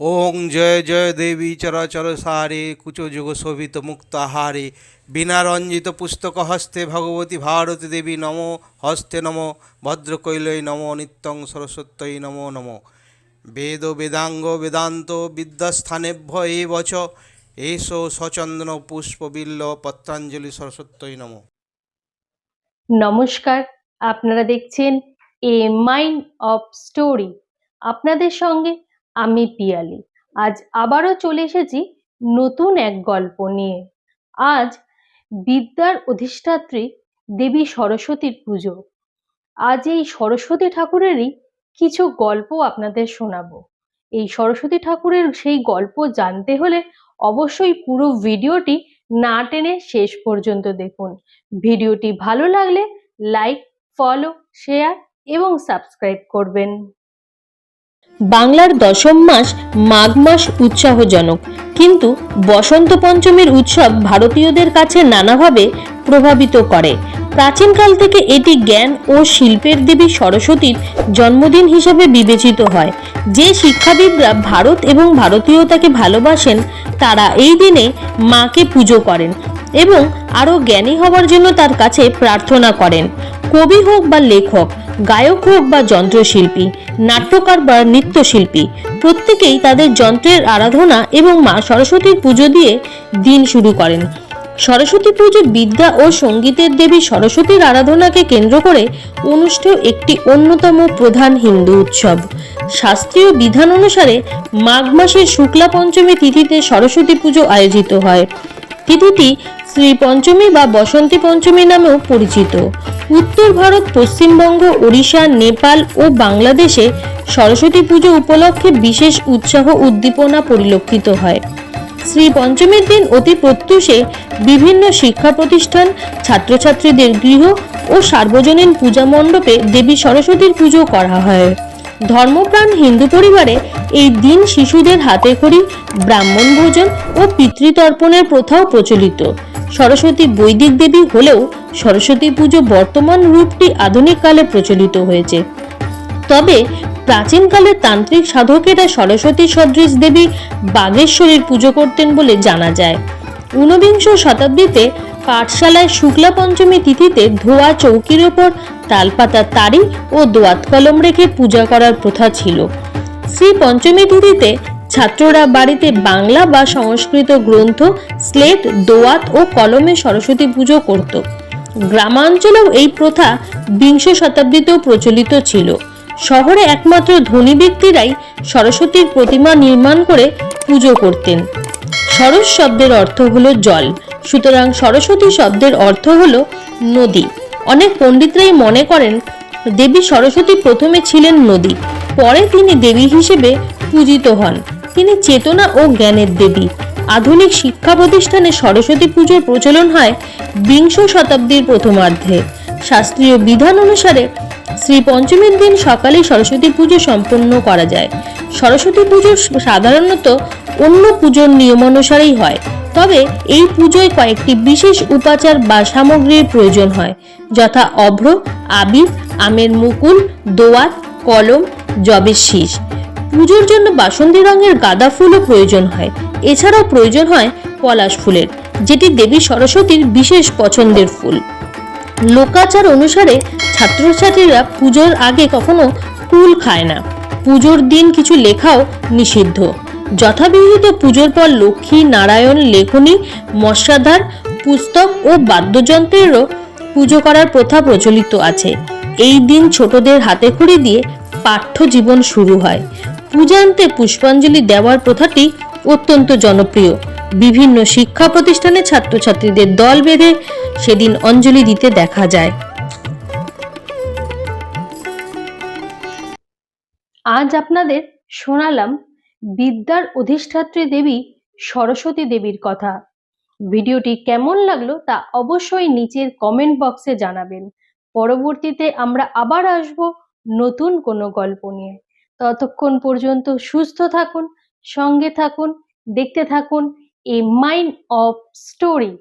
ওং জয় জয় দেবী চরাচর সারে কুচযুগ শোভিত মুক্তাহারে বিনা রঞ্জিত পুস্তক হস্তে ভগবতী ভারতী দেবী নম, হস্তে নম ভদ্রকৈলই নম, নিত্যং সরস্বত্যই নম নম। বেদ বেদাঙ্গ বেদান্ত বিদ্যাস্থানেভ্য এ বচ, এসো সচন্দন পুষ্পবিল্ল পত্রাঞ্জলি সরস্বত্যই নম। নমস্কার আপনারা দেখছেন এ মাইন্ড অফ স্টোরি আপনাদের সঙ্গে আমি পিয়ালি। আজ আবারও চলে এসেছি নতুন এক গল্প নিয়ে। আজ বিদ্যার অধিষ্ঠাত্রী দেবী সরস্বতীর পুজো। আজ এই সরস্বতী ঠাকুরেরই কিছু গল্প আপনাদের শোনাবো। এই সরস্বতী ঠাকুরের সেই গল্প জানতে হলে অবশ্যই পুরো ভিডিওটি না টেনে শেষ পর্যন্ত দেখুন। ভিডিওটি ভালো লাগলে লাইক ফলো শেয়ার এবং সাবস্ক্রাইব করবেন। বাংলার দশম মাস মাঘ মাস উৎসাহজনক। কিন্তু বসন্ত পঞ্চমীর উৎসব ভারতীয়দের কাছে নানাভাবে প্রভাবিত করে। প্রাচীনকাল থেকে এটি জ্ঞান ও শিল্পের দেবী সরস্বতীর জন্মদিন হিসেবে বিবেচিত হয়। যে শিক্ষাবিদরা ভারত এবং ভারতীয়তাকে ভালোবাসেন, তারা এই দিনে মাকে পুজো করেন এবং আরও জ্ঞানী হওয়ার জন্য তার কাছে প্রার্থনা করেন। কবি হোক বা লেখক, গায়ক হোক বা যন্ত্রশিল্পী, নাট্যকার বা নৃত্যশিল্পী, প্রত্যেকেই তাদের যন্ত্রের আরাধনা এবং মা সরস্বতীর পুজো দিয়ে দিন শুরু করেন। সরস্বতী পুজো বিদ্যা ও সঙ্গীতের দেবী সরস্বতীর আরাধনাকে কেন্দ্র করে অনুষ্ঠেয় একটি অন্যতম প্রধান হিন্দু উৎসব। শাস্ত্রীয় বিধান অনুসারে মাঘ মাসের শুক্লা পঞ্চমী তিথিতে সরস্বতী পুজো আয়োজিত হয়। তিথিটি শ্রী পঞ্চমী বা বসন্তী পঞ্চমী নামেও পরিচিত। উত্তর ভারত, পশ্চিমবঙ্গ, ওড়িশা, নেপাল ও বাংলাদেশে সরস্বতী পুজো উপলক্ষে বিশেষ উৎসাহ উদ্দীপনা পরিলক্ষিত হয়। শ্রী পঞ্চমীর দিন অতি প্রত্যুষে বিভিন্ন শিক্ষা প্রতিষ্ঠান, ছাত্রছাত্রীদের গৃহ ও সার্বজনীন পূজা মণ্ডপে দেবী সরস্বতীর পুজো করা হয়। ধর্মপ্রাণ হিন্দু পরিবারে এই দিন শিশুদের হাতে খড়ি, ব্রাহ্মণ ভোজন ও পিতৃতর্পণের প্রথাও প্রচলিত। সরস্বতী বৈদিক দেবী হলেও সরস্বতী পুজো বর্তমান রূপটি আধুনিক কালে প্রচলিত হয়েছে। তবে প্রাচীনকালে তান্ত্রিক সাধকেরা সরস্বতী সদৃশ দেবী বাগেশ্বরীর পুজো করতেন বলে জানা যায়। ঊনবিংশ শতাব্দীতে পাঠশালায় শুক্লা পঞ্চমী তিথিতে ধোয়া চৌকির ওপর তালপাতার তারি ও দোয়াত কলম রেখে পূজা করার প্রথা ছিল। শ্রী পঞ্চমী তিথিতে ছাত্ররা বাড়িতে বাংলা বা সংস্কৃত গ্রন্থ, স্লেট, দোয়াত ও কলমে সরস্বতী পুজো করত। গ্রামাঞ্চলেও এই প্রথা বিংশ শতাব্দীতেও প্রচলিত ছিল। শহরে একমাত্র ধনী ব্যক্তিরাই সরস্বতীর প্রতিমা নির্মাণ করে পুজো করতেন। সরস শব্দের অর্থ হলো জল, সুতরাং সরস্বতী শব্দের অর্থ হলো নদী। অনেক পণ্ডিতরাই মনে করেন, দেবী সরস্বতী প্রথমে ছিলেন নদী। পরে তিনি দেবী হিসেবে পূজিত হন। তিনি চেতনা ও জ্ঞানের দেবী। আধুনিক শিক্ষা প্রতিষ্ঠানে সরস্বতী পুজোর প্রচলন হয় বিংশ শতাব্দীর প্রথমার্ধে। শাস্ত্রীয় বিধান অনুসারে শ্রী পঞ্চমীর দিন সকালে সরস্বতী পুজো সম্পন্ন করা যায়। সরস্বতী পুজো সাধারণত অন্য পুজোর নিয়মানুসারেই হয়। তবে এই পুজোয় কয়েকটি বিশেষ উপাচার বা সামগ্রীর প্রয়োজন হয়, যথা অভ্র, আবির, আমের মুকুল দোয়াত কলম জবের শীষ। পুজোর জন্য বাসন্তী রঙের গাঁদা ফুলও প্রয়োজন হয়। এছাড়াও প্রয়োজন হয় পলাশ ফুলের, যেটি দেবী সরস্বতীর বিশেষ পছন্দের ফুল। লোকাচার অনুসারে ছাত্রছাত্রীরা পুজোর আগে কখনো কুল খায় না। পুজোর দিন কিছু লেখাও নিষিদ্ধ। যথাবিহিত পুজোর পর লক্ষ্মী, নারায়ণ, লেখনী মশাধার পুস্তক ও বাদ্যযন্ত্রেরও পুজো করার প্রথা প্রচলিত আছে। এই দিন ছোটদের হাতে খড়ি দিয়ে পাঠ্য জীবন শুরু হয়। পূজান্তে পুষ্পাঞ্জলি দেওয়ার প্রথাটি অত্যন্ত জনপ্রিয়। বিভিন্ন শিক্ষা প্রতিষ্ঠানে ছাত্রছাত্রীদের দল বেঁধে সেদিন অঞ্জলি দিতে দেখা যায়। আজ আপনাদের শোনালাম বিদ্যার অধিষ্ঠাত্রী দেবী সরস্বতী দেবীর কথা। ভিডিওটি কেমন লাগল তা অবশ্যই নিচের কমেন্ট বক্সে জানাবেন। পরবর্তীতে আমরা আবার আসব নতুন কোনো গল্প নিয়ে। ততক্ষণ পর্যন্ত সুস্থ থাকুন, সঙ্গে থাকুন, দেখতে থাকুন এ মাইন্ড অফ স্টোরি।